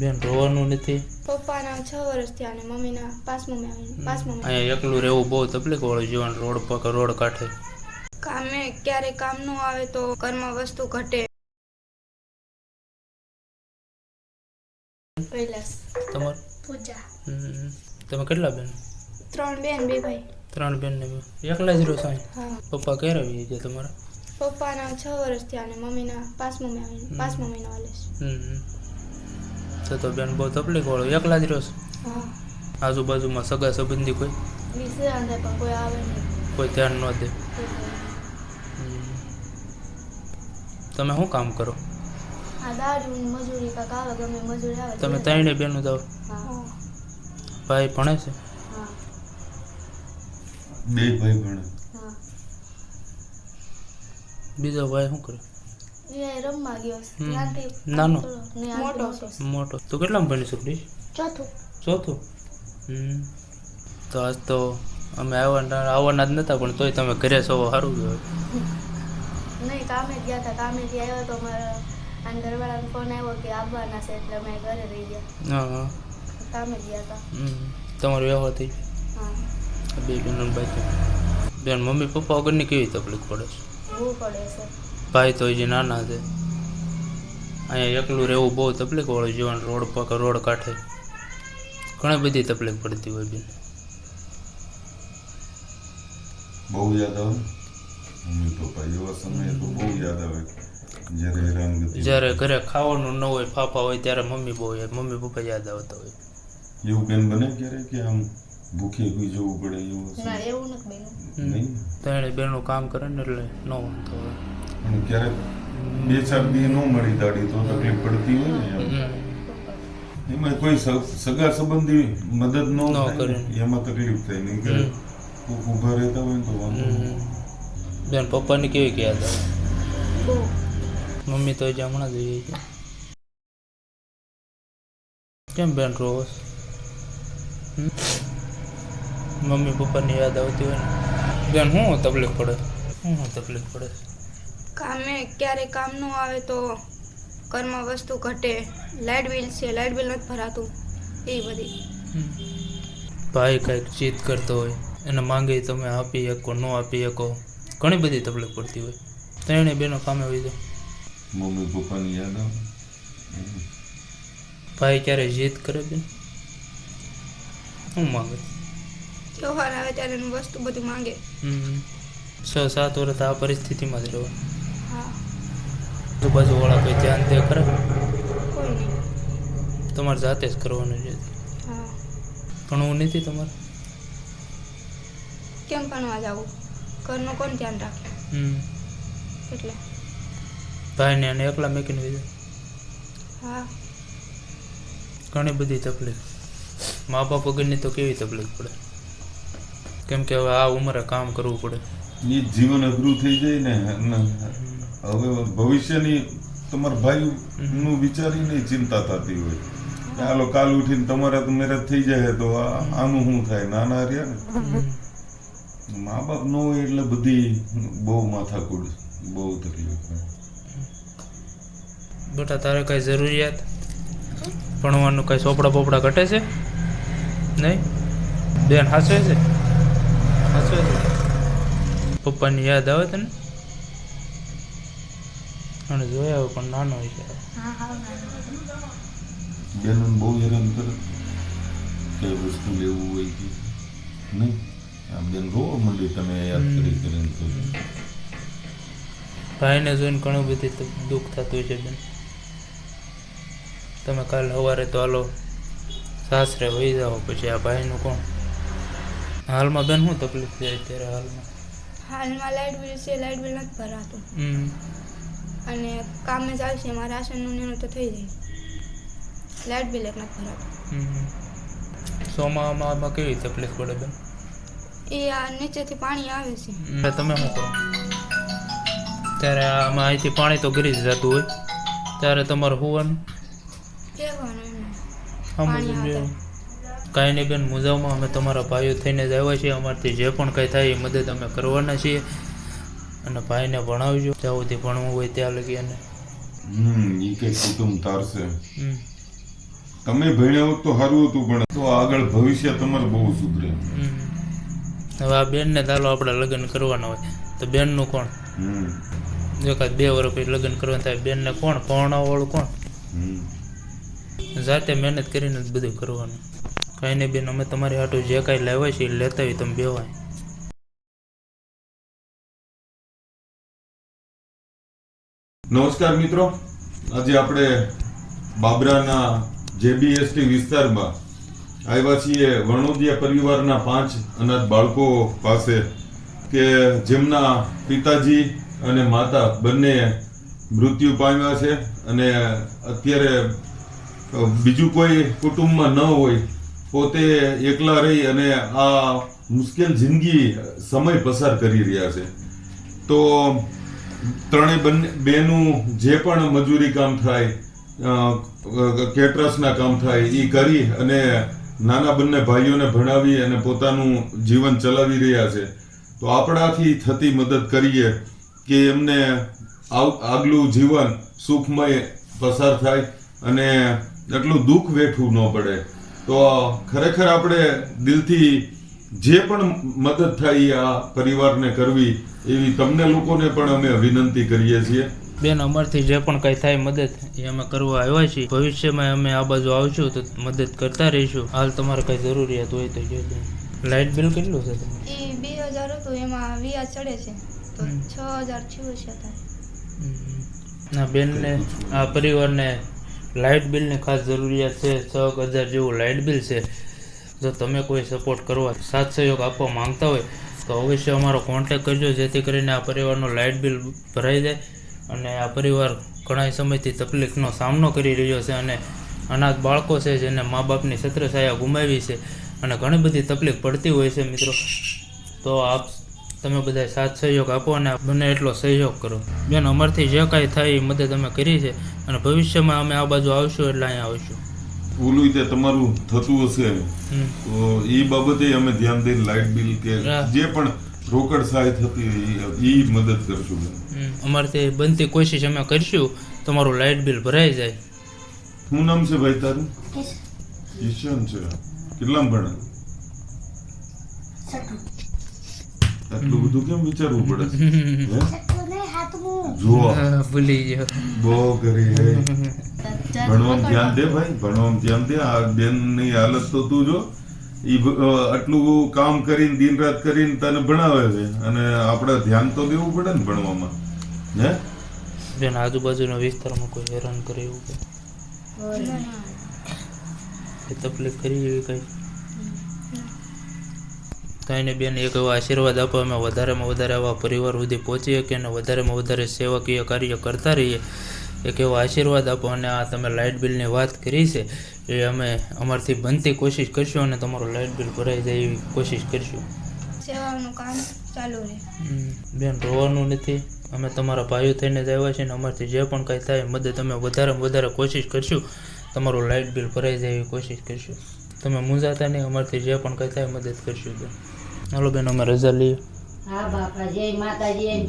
બેન રોવાનું નથી. પપ્પાના છ વર્ષ થયા અને મમ્મીના પાંચમો મહિના પાંચમો અહીંયા એકલું રહેવું બહુ તકલીફ વાળું જીવન રોડ પર રોડ કાંઠે. કામે ક્યારે કામ ન આવે તો ઘરમાં વસ્તુ ઘટે. તમાર? પૂજા. તમે કેટલા બેન? ત્રણ બેન બે ભાઈ. ત્રણ બેન ને એકલા જ રહો છો પપ્પા ક્યારે આવી ગયા તમારા? પપ્પાના છ વર્ષ થયા અને મમ્મીના પાંચમો મહિના પાંચમો મહિનો હાલે છે તો બેન બહુ તકલીફ હોય એકલા જ રહો છો આજુબાજુમાં સગા સંબંધી કોઈ? વિશે આંધે પણ કોઈ આવે નહીં. કોઈ ધ્યાન ન દે. તમે શું કામ કરો? આ દારૂ ને મજૂરી કાંક આવે ગમે મજૂરી આવે તમે ત્રણે બેનો જાઓ. ભાઈ ભણે છે? હા. બે ભાઈ ભણે. બીજો ભાઈ શું કરે? રમવા ગયો નાનો? મોટો. તું કેટલામાં ભણી છોકરી? ચોથું. ચોથું? તો આજ તો અમે આવવાના આવવાના જ નતા પણ તોય તમે ઘરે છો સારું ગયો નહીં કામે ગયા હતા. કામેથી આવ્યો તો મારા અને ઘરવાળાનો ફોન આવ્યો કે આવવાના છે એટલે અમે ઘરે રહી ગયા. હા કામે ગયા હતા. હમ. તમારો વ્યવહાર થઈ હા. બે બેન ભાઈ બેન મમ્મી પપ્પા વગરની કેવી તકલીફ પડે છે? બહુ પડે છે. ભાઈ તો હજી નાના છે. અહીંયા એકલું રહેવું બહુ તકલીફ વાળું જીવન રોડ પર રોડ કાંઠે. ઘણી બધી તકલીફ પડતી હોય બેન બહુ યાદ આવે? મમ્મી પપ્પા એવા સમયે તો બહુ યાદ આવે. જ્યારે હેરાનગતિ જ્યારે ઘરે ખાવાનું ન હોય ફાફા હોય ત્યારે મમ્મી બહુ યાદ મમ્મી પપ્પા યાદ આવતા હોય. એવું કેમ બને ક્યારે કે આમ ભૂખે કોઈ જવું પડે એવું ના? એવું નથી બન્યું. નહીં? ત્રણે બેનું કામ કરે ને એટલે ન વાંધો હોય અને ક્યારેક બે ચાર દી ન મળી દાડી તો તકલીફ પડતી હોય ને એમ. કોઈ સગા સંબંધી મદદ ન કરે. એમાં તકલીફ થાય નહીં કે કોક ઊભા રહેતા હોય ને તો વાંધો બેન પપ્પાની કેવી યાદ આવે? મમ્મી તો હમણાં જ ગઈ. છે કેમ બેન રોસ? મમ્મી પપ્પાની યાદ આવતી હોય ને? બેન શું તકલીફ પડે? શું તકલીફ પડે? કામે ક્યારે કામ ન આવે તો ઘરમાં વસ્તુ ઘટે. લાઇટ બિલ છે લાઇટ બિલ નથી ભરાતું. એ બધી. ભાઈ કાંઈક જીત કરતો હોય એને માંગે તમે આપી શકો ન આપી શકો. ઘણી બધી તકલીફ પડતી હોય. ત્રણે બેનો કામે હોય જાય મમ્મી પપ્પાની યાદ આવે? ભાઈ ક્યારે જીત કરે બેન? શું માંગે? તહેવાર આવે ત્યારે વસ્તુ બધું માંગે. હમ. છ સાત વર્ષ આ પરિસ્થિતિમાં જ રહો. હા. આજુબાજુવાળા કોઈ ધ્યાન દે ખરે? તમારે જાતે જ કરવાનું છે. હા. ભણવું નથી તમારે? કેમ ભણવા જવું? ઘરનું કોણ ધ્યાન રાખે? એટલે. ભાઈને અને એકલા મેકીને દીધા હા. ઘણી બધી તકલીફ. મા બાપ વગરની તો કેવી તકલીફ પડે? કેમ કે હવે આ ઉંમરે કામ કરવું પડે. એ જીવન અઘરું થઈ જાય ને. હવે ભવિષ્યની તમારા ભાઈ નું વિચારીને ચિંતા થતી હોય. ચાલો કાલ ઉઠીને તમારા તો મેરેજ થઈ જાય તો આનું શું થાય? નાના રહ્યા ને? મા બાપ ન હોય એટલે બધી બહુ માથાકૂટ બહુ તકલીફ બેટા તારે કઈ જરૂરિયાત? ભણવાનું કઈ ચોપડા બોપડા ઘટે છે? નહીં? બેન હાસવે છે? હાસવે છે? પપ્પાની યાદ આવે તને? અને જોયા હોય પણ નાનો હોય છે હા બહુ હેરાન કરે. કઈ વસ્તુ લેવું હોય કે નહીં. આમ બેન રોવા માંડી તમે યાદ કરી કરીને તો. ભાઈને જોઈને ઘણું બધી દુઃખ થતું હોય છે બેન. તમે કાલ સવારે તો હાલો સાસરે વહી જાઓ પછી આ ભાઈનું કોણ? હાલમાં બેન શું તકલીફ છે અત્યારે હાલમાં? હાલમાં લાઇટ બિલ છે લાઇટ બિલ નથી ભરાતું. હમ. અને કામે ચાલશે એમાં રાશનનું એનું તો થઈ જાય. લાઇટ બિલ એક નથી ભરાતું. સોમામાં કેવી તકલીફ પડે બેન? એ આ નીચેથી પાણી આવે છે. તમે શું કરો? ત્યારે આમાં અહીંથી પાણી તો ગરી જ જતું હોય. ત્યારે તમારે હોવાનું? કહેવાનું જ. કાંઈ નહીં બેન મુજાવમાં અમે તમારા ભાઈઓ થઈને જ આવ્યા છીએ. અમારથી જે પણ કંઈ થાય એ મદદ અમે કરવાના છીએ. અને ભાઈને ભણાવજો ત્યાં સુધી ભણવું હોય ત્યાં લગી એને. હમ ઈ કે કુટુંબ તારશે. હમ. તમે ભણ્યા હોત તો સારું હતું પણ તો આગળ ભવિષ્ય તમારું બહુ સુધરે. હમ. હવે આ બેનને ચાલો આપણે લગ્ન કરવાના હોય. તો બેનનું કોણ? હમ. કાંઈ બે વર્ષ પછી લગ્ન કરવાનું થાય બેનને કોણ? પહોણાવાળું કોણ? હમ. જાતે મહેનત કરીને જ બધું કરવાનું. કાંઈ નહીં બેન અમે તમારી હાટું જે કાંઈ લાવ્યા છે એ લેતા હોય તમે બેવાય. નમસ્કાર મિત્રો. આજે આપણે બાબરાના જેબીએસટી વિસ્તારમાં આવ્યા છીએ. વણોદિયા પરિવારના પાંચ અનાથ બાળકો પાસે કે જેમના પિતાજી અને માતા બંને મૃત્યુ પામ્યા છે અને અત્યારે બીજું કોઈ કુટુંબમાં ન હોય, પોતે એકલા રહી અને આ મુશ્કેલ જિંદગી સમય પસાર કરી રહ્યા છે. તો ત્રણે બંને બેનું જે પણ મજૂરી કામ થાય કેટરસના કામ થાય એ કરી અને નાના બંને ભાઈઓને ભણાવી અને પોતાનું જીવન ચલાવી રહ્યા છે. તો આપણાથી થતી મદદ કરીએ કે એમને આગલું જીવન સુખમય પસાર થાય અને એટલું દુઃખ વેઠવું ન પડે. તો ખરેખર આપણે દિલથી જે પણ મદદ થાય એ આ પરિવારને કરવી એવી તમને લોકોને પણ અમે વિનંતી કરીએ છીએ. બેન અમારથી જે પણ કંઈ થાય મદદ એ અમે કરવા આવ્યા છીએ. ભવિષ્યમાં અમે આ બાજુ આવશું તો મદદ કરતા રહીશું. હાલ તમારે કંઈ જરૂરિયાત હોય તો કહેજો લાઇટ બિલ કેટલું છે એ બે હજાર હતું એમાં વ્યાજ ચડે છે. તો છ હજાર થયું છે ના બેનને આ પરિવારને લાઇટ બિલની ખાસ જરૂરિયાત છે. છ હજાર જેવું લાઇટ બિલ છે. જો તમે કોઈ સપોર્ટ કરવા સાથ સહયોગ આપવા માંગતા હોય, તો અવશ્ય અમારો કોન્ટેક કરજો, જેથી કરીને આ પરિવારનું લાઇટ બિલ ભરાઈ જાય અને આ પરિવાર ઘણા સમયથી તકલીફનો સામનો કરી રહ્યો છે અને અનાથ બાળકો છે જેને મા બાપની છત્રછાયા ગુમાવી છે અને ઘણી બધી તકલીફ પડતી હોય છે મિત્રો. તો આપ તમે બધા સાથ સહયોગ આપો અને બને એટલો સહયોગ કરો. બેન, અમારથી જે કાંઈ થાય એ મદદ અમે કરી છે અને ભવિષ્યમાં અમે આ બાજુ આવશું એટલે અહીંયા આવશું. ઓલું તે તમારું થતું હશે. તો એ બાબતે અમે ધ્યાન દઈને લાઇટ બિલ કે જે પણ રોકડ સહાય થતી એ મદદ કરશું અમારે તે બનતી કોશિશ અમે કરશું. તમારું લાઇટ બિલ ભરાઈ જાય. શું નામ છે ભાઈ તારું? ઈશાન છે. કેટલામ ભણે આટલું બધું કેમ વિચારવું પડે? જો હા, ભૂલી ગયો. બહુ કરી હે. ભણવામાં ધ્યાન દે ભાઈ ભણવામાં ધ્યાન દે. આ બેનની હાલત તો તું જો ઈ આટલું કામ કરીને દિન રાત કરીને તને ભણાવે છે. અને આપણે ધ્યાન તો દેવું પડે ને ભણવામાં. હે? બેન આજુબાજુના વિસ્તારમાં કોઈ હેરાન કરે એવું કે? તકલીફ કરી એવી કઈ? કઈ ને બેન એક એવો આશીર્વાદ આપો અમે વધારેમાં વધારે આવા પરિવાર સુધી પહોંચી કે અને વધારેમાં વધારે સેવાકીય કાર્ય કરતા રહીએ. એક એવો આશીર્વાદ આપો અને આ તમે લાઇટ બિલની વાત કરી છે એ અમે અમારથી બનતી કોશિશ કરશું અને તમારું લાઇટ બિલ ભરાઈ જાય એવી કોશિશ કરશું. સેવાનું કામ ચાલુ રહે. હમ, બેન રોવાનું નથી. અમે તમારા ભાઈઓ થઈને જ આવ્યા છીએ ને અમારથી જે પણ કાંઈ થાય મદદ અમે વધારેમાં વધારે કોશિશ કરશું. તમારું લાઇટ બિલ ભરાઈ જાય એવી કોશિશ કરશું. તમે મૂંઝાતા નહીં અમારથી જે પણ કાંઈ થાય મદદ કરશું બેન. હાલો બેન અમે રજા લઈએ. હા બાપા જય માતાજી એમ